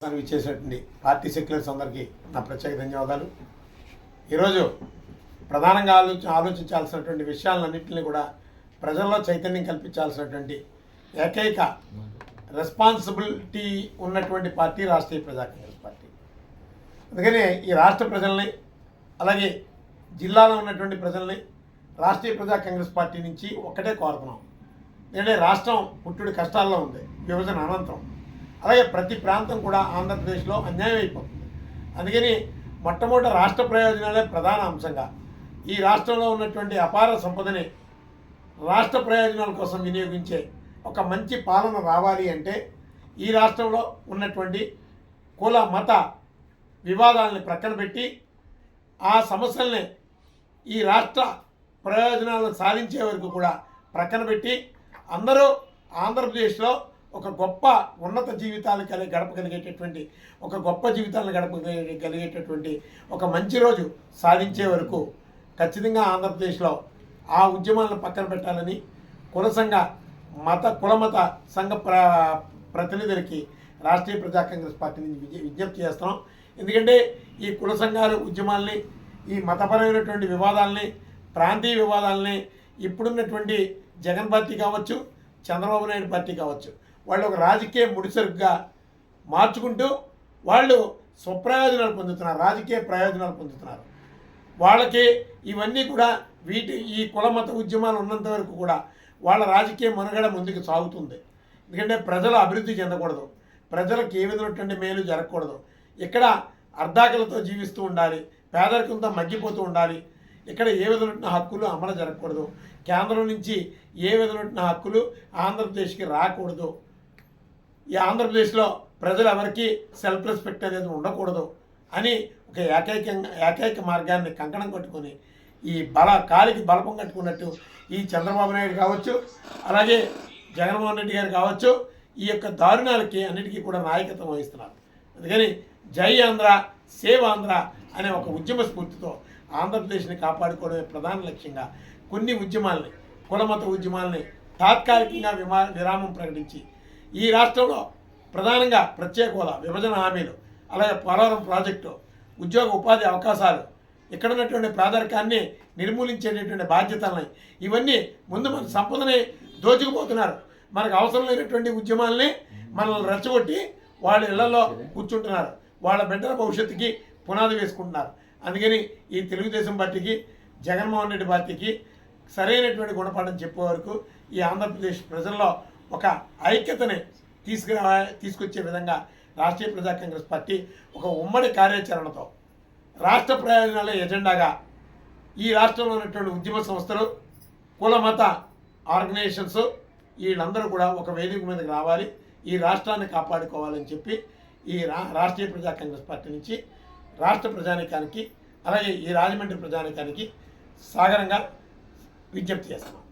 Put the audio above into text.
సమావేశానికి ఇచ్చేసినటువంటి party seculars అందరికీ నా ప్రత్యేక ధన్యవాదాలు. ఈరోజు ప్రధానంగా ఆలోచ ఆలోచించాల్సినటువంటి విషయాలన్నింటినీ కూడా ప్రజల్లో చైతన్యం కల్పించాల్సినటువంటి ఏకైక రెస్పాన్సిబిలిటీ ఉన్నటువంటి పార్టీ రాష్ట్రీయ ప్రజా కాంగ్రెస్ పార్టీ. అందుకని ఈ రాష్ట్ర ప్రజల్ని అలాగే జిల్లాలో ఉన్నటువంటి ప్రజల్ని రాష్ట్రీయ ప్రజా కాంగ్రెస్ పార్టీ నుంచి ఒక్కటే కోరుతున్నాం. ఎందుకంటే రాష్ట్రం పుట్టుడి కష్టాల్లో ఉంది విభజన అనంతరం అలాగే ప్రతి ప్రాంతం కూడా ఆంధ్రప్రదేశ్లో అన్యాయం అయిపోతుంది అందుకని మొట్టమొదటి రాష్ట్ర ప్రయోజనాలే ప్రధాన అంశంగా. ఈ రాష్ట్రంలో ఉన్నటువంటి అపార సంపదని రాష్ట్ర ప్రయోజనాల కోసం వినియోగించే ఒక మంచి పాలన రావాలి అంటే ఈ రాష్ట్రంలో ఉన్నటువంటి కుల మత వివాదాలని ప్రక్కన పెట్టి ఆ సమస్యల్ని ఈ రాష్ట్ర ప్రయోజనాలను సాధించే వరకు కూడా ప్రక్కన పెట్టి అందరూ ఆంధ్రప్రదేశ్లో ఒక గొప్ప ఉన్నత జీవితాలు కలిగి గడపగలిగేటటువంటి ఒక గొప్ప జీవితాలను గడపగలిగేటటువంటి ఒక మంచి రోజు సాధించే వరకు ఖచ్చితంగా ఆంధ్రప్రదేశ్లో ఆ ఉద్యమాలను పక్కన పెట్టాలని కులసంఘ మత కులమత సంఘ ప్ర ప్రతినిధులకి రాష్ట్రీయ ప్రజా కాంగ్రెస్ పార్టీ నుంచి విజ్ఞప్తి చేస్తున్నాం. ఎందుకంటే ఈ కుల సంఘాలు ఉద్యమాల్ని ఈ మతపరమైనటువంటి వివాదాలని ప్రాంతీయ వివాదాలని ఇప్పుడున్నటువంటి జగన్ పార్టీ కావచ్చు చంద్రబాబు నాయుడు పార్టీ కావచ్చు వాళ్ళు ఒక రాజకీయ ముడిసరుగ్గా మార్చుకుంటూ వాళ్ళు స్వప్రయోజనాలు పొందుతున్నారు రాజకీయ ప్రయోజనాలు పొందుతున్నారు. వాళ్ళకి ఇవన్నీ కూడా వీటి ఈ కుల మత ఉద్యమాలు ఉన్నంత వరకు కూడా వాళ్ళ రాజకీయ మనుగడ ముందుకు సాగుతుంది. ఎందుకంటే ప్రజలు అభివృద్ధి చెందకూడదు. ప్రజలకు ఏ విధమైనటువంటి మేలు జరగకూడదు. ఇక్కడ అర్ధాకలతో జీవిస్తూ ఉండాలి పేదరికంతో మగ్గిపోతూ ఉండాలి. ఇక్కడ ఏ విధమైన హక్కులు అమలు జరగకూడదు. కేంద్రం నుంచి ఏ విధమైన హక్కులు ఆంధ్రప్రదేశ్కి రాకూడదు. ఈ ఆంధ్రప్రదేశ్లో ప్రజలు ఎవరికి సెల్ఫ్ రెస్పెక్ట్ అనేది ఉండకూడదు అని ఒక ఏకైకంగా ఏకైక మార్గాన్ని కంకణం కట్టుకొని ఈ బల కాలికి బలపం కట్టుకున్నట్టు ఈ చంద్రబాబు నాయుడు కావచ్చు అలాగే జగన్మోహన్ రెడ్డి గారు కావచ్చు ఈ యొక్క దారుణాలకి అన్నిటికీ కూడా నాయకత్వం వహిస్తున్నారు. అందుకని జై ఆంధ్ర సేవ్ ఆంధ్ర అనే ఒక ఉద్యమ స్ఫూర్తితో ఆంధ్రప్రదేశ్ని కాపాడుకోవడమే ప్రధాన లక్ష్యంగా కొన్ని ఉద్యమాల్ని కులమత ఉద్యమాల్ని తాత్కాలికంగా విమా విరామం ప్రకటించి ఈ రాష్ట్రంలో ప్రధానంగా ప్రత్యేక హోదా విభజన హామీలు అలాగే పోలవరం ప్రాజెక్టు ఉద్యోగ ఉపాధి అవకాశాలు ఇక్కడ ఉన్నటువంటి పేదరికాన్ని నిర్మూలించేటటువంటి బాధ్యతలని ఇవన్నీ ముందు మన సంపదని దోచుకుపోతున్నారు. మనకు అవసరం లేనటువంటి ఉద్యమాల్ని మనల్ని రెచ్చగొట్టి వాళ్ళ ఇళ్ళలో కూర్చుంటున్నారు. వాళ్ళ బిడ్డల భవిష్యత్తుకి పునాది వేసుకుంటున్నారు. అందుకని ఈ తెలుగుదేశం పార్టీకి జగన్మోహన్ రెడ్డి పార్టీకి సరైనటువంటి గుణపాఠం చెప్పే వరకు ఈ ఆంధ్రప్రదేశ్ ప్రజల్లో ఒక ఐక్యతని తీసుకురా తీసుకొచ్చే విధంగా రాష్ట్రీయ ప్రజా కాంగ్రెస్ పార్టీ ఒక ఉమ్మడి కార్యాచరణతో రాష్ట్ర ప్రయోజనాల ఎజెండాగా ఈ రాష్ట్రంలో ఉన్నటువంటి ఉద్యమ సంస్థలు కుల మత ఆర్గనైజేషన్స్ వీళ్ళందరూ కూడా ఒక వేదిక మీదకి రావాలి. ఈ రాష్ట్రాన్ని కాపాడుకోవాలని చెప్పి ఈ రా రాష్ట్రీయ ప్రజా కాంగ్రెస్ పార్టీ నుంచి రాష్ట్ర ప్రజానికానికి అలాగే ఈ రాజమండ్రి ప్రజానికానికి సాగరంగా విజ్ఞప్తి చేస్తున్నాం.